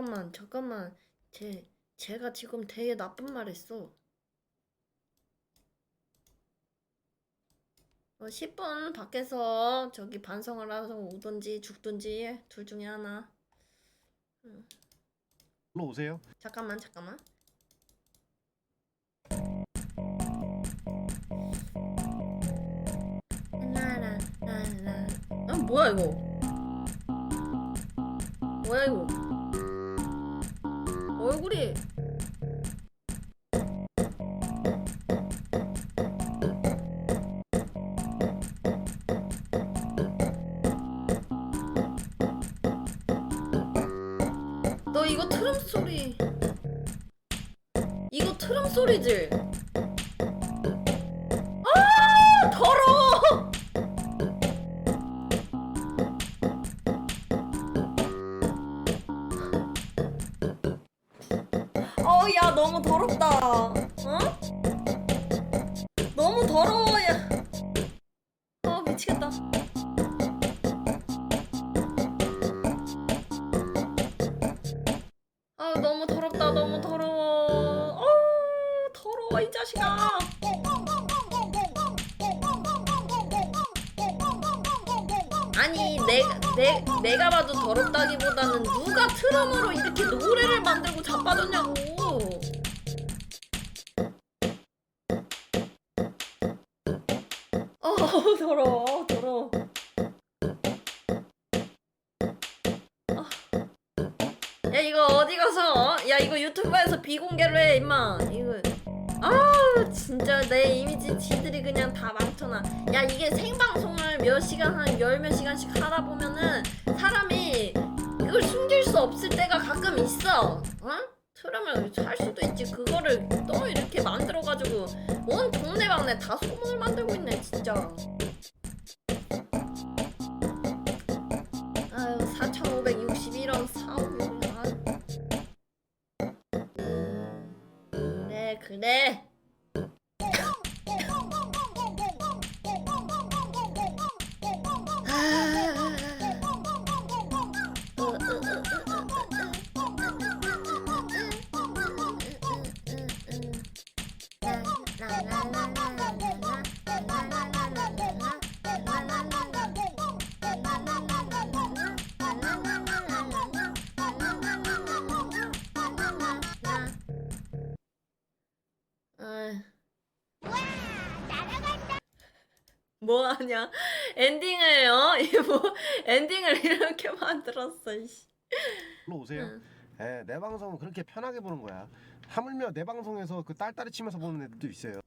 잠깐만, 잠깐만. 제, 제가 지금 되게 나쁜 말 했어. 어, 10분 밖에서 저기 반성을 하서 오든지 죽든지 둘 중에 하나. 일로 오세요. 잠깐만, 잠깐만. 라라 라라. 아, 뭐야 이거? 뭐야 이거? 얼굴이 너 이거 트럼 소리 이거 트럼 소리지? 어 야 너무 더럽다. 어? 너무 더러워 야어 미치겠다. 아 너무 더럽다 너무 더러워. 어 더러워 이 자식아. 아니 내가 내, 내가 봐도 더럽다기보다는 누가 트럼으로 이렇게 노래를 만들고 자빠졌냐고 어 더러워. 더러워. 야 이거 어디 가서? 야 이거 유튜브에서 비공개로 해 임마. 이거. 아 진짜 내 이미지 지들이 그냥 다 망쳐놔. 야 이게 생방송을 몇 시간 한 열 몇 시간씩 하다 보면은 사람이 이걸 숨길 수 없을 때가 가끔 있어. 어? 트럼을 할 수도 있지. 그거를 또 이렇게 만들어가지고 온 동네방네 다 소문을 만들고 있네 진짜. 아유 4561원 사오고 그래 그래 뭐 하냐? 엔딩을 어? 이뭐 엔딩을 이렇게 만들었어. 이씨. 일로 오세요. 응. 예, 내 방송은 그렇게 편하게 보는 거야. 하물며 내 방송에서 그 딸딸이 치면서 보는 애들도 있어요.